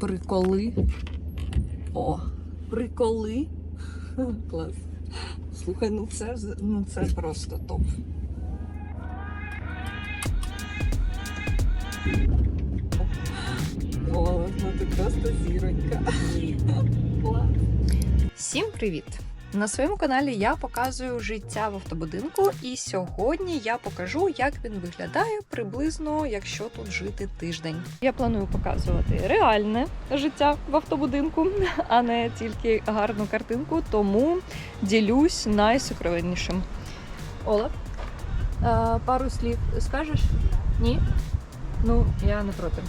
Приколи. О, приколи. Клас. Слухай, ну це, ну це просто топ. О, ну ти просто зіронька. Всім привіт! На своєму каналі я показую життя в автобудинку, і сьогодні я покажу, як він виглядає приблизно, якщо тут жити тиждень. Я планую показувати реальне життя в автобудинку, а не тільки гарну картинку, тому ділюсь найсокровеннішим. Ола, е, пару слів скажеш? Ні? Ну, я не проти.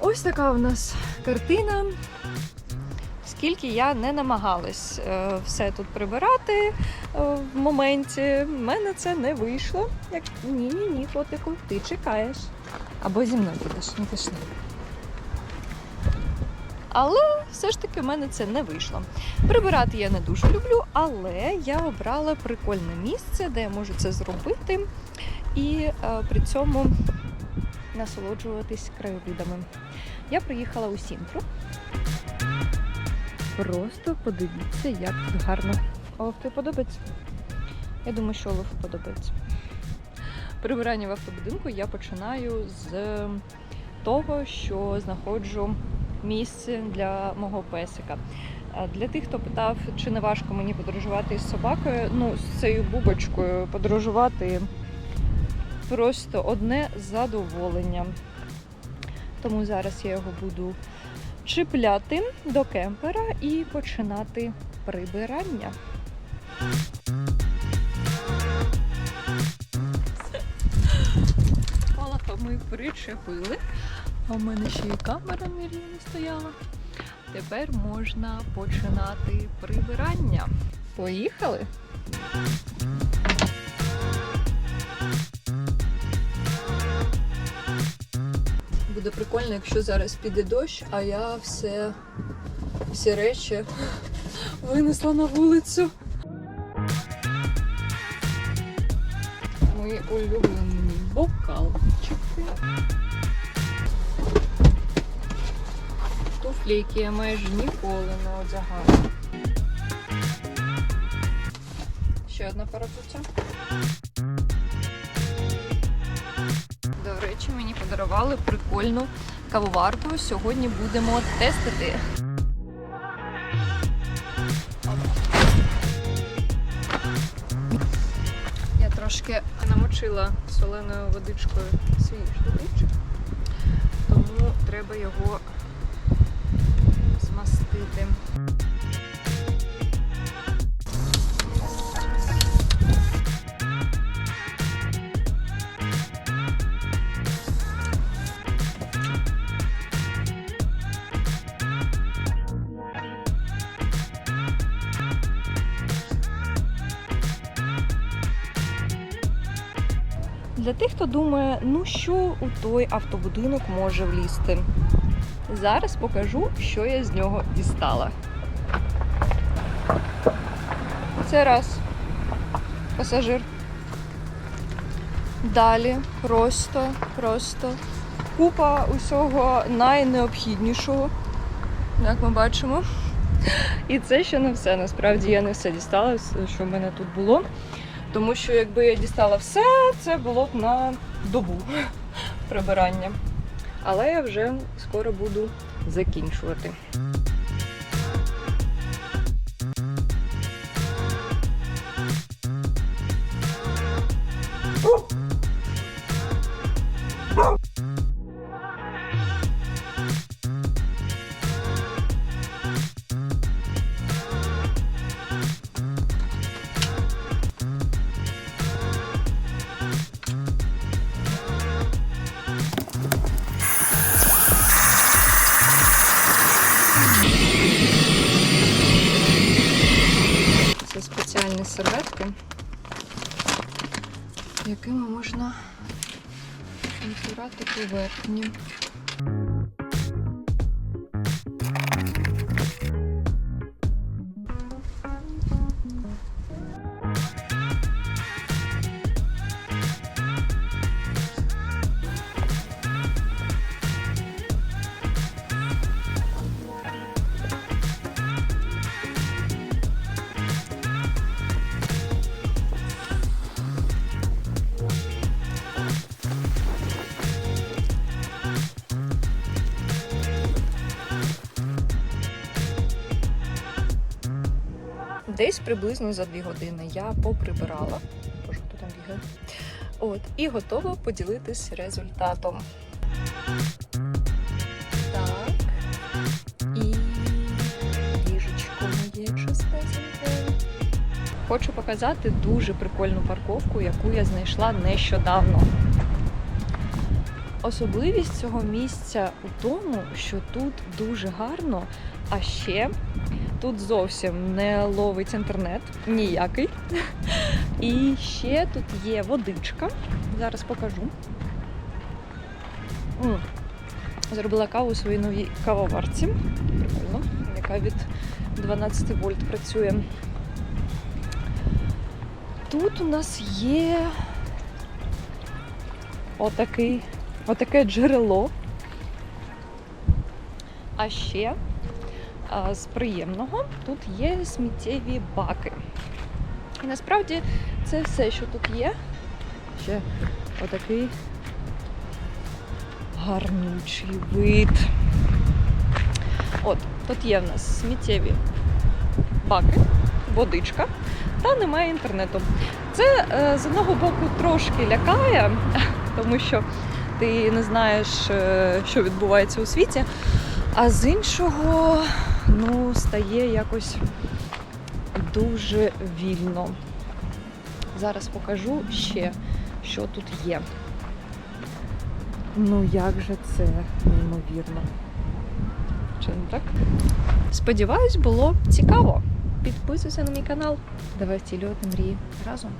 Ось така в нас картина. Скільки я не намагалась е, все тут прибирати е, в моменті, в мене це не вийшло. Як ні, ні, котику, ти чекаєш. Або зі мною будеш, ну пішли. Але все ж таки в мене це не вийшло. Прибирати я не дуже люблю, але я обрала прикольне місце, де я можу це зробити, і е, при цьому насолоджуватись краєвидами. Я приїхала у Сінтру. Просто подивіться, як тут гарно. Тобі подобається? Я думаю, що Олафу подобається. Прибирання в автобудинку я починаю з того, що знаходжу місце для мого песика. Для тих, хто питав, чи не важко мені подорожувати із собакою, ну, з цією бубочкою подорожувати просто одне задоволення. Тому зараз я його буду чіпляти до кемпера і починати прибирання. Олафа ми причепили. А в мене ще й камера рівні стояла. Тепер можна починати прибирання. Поїхали! Буде прикольно, якщо зараз піде дощ, а я все, всі речі винесла на вулицю. Мої улюблені бокалчики. Туфлі, які я майже ніколи не одягаю. Ще одна пара взуття. Речі, мені подарували прикольну кавоварку. Сьогодні будемо тестити. Я трошки намочила соленою водичкою свій штативчик, тому треба його змастити. Для тих, хто думає, ну що у той автобудинок може влізти. Зараз покажу, що я з нього дістала. Це раз. Пасажир. Далі просто, просто купа усього найнеобхіднішого, як ми бачимо. І це ще не все. Насправді я не все дістала, що в мене тут було. Тому що якби я дістала все, це було б на добу прибирання. Але я вже скоро буду закінчувати. Це спеціальні серветки, якими можна витирати поверхні. Десь приблизно за дві години я поприбирала. Боже, хто там бігає? От, і готова поділитись результатом. Так. І ліжечко моє чистесеньке. Хочу показати дуже прикольну парковку, яку я знайшла нещодавно. Особливість цього місця у тому, що тут дуже гарно, а ще тут зовсім не ловить інтернет ніякий. І ще тут є водичка. Зараз покажу. Зробила каву у своїй новій кавоварці. Прикольно, яка від 12 вольт працює. Тут у нас є отакий, отаке джерело. А ще з приємного тут є сміттєві баки. І насправді це все, що тут є. Ще отакий гарнючий вид. От, тут є в нас сміттєві баки, водичка, та немає інтернету. Це е, з одного боку трошки лякає, тому що ти не знаєш, е, що відбувається у світі, а з іншого ну, стає якось дуже вільно. Зараз покажу ще, що тут є. Ну як же це неймовірно. Чи не так? Сподіваюсь, було цікаво. Підписуйся на мій канал. Давай втілювати мрії разом.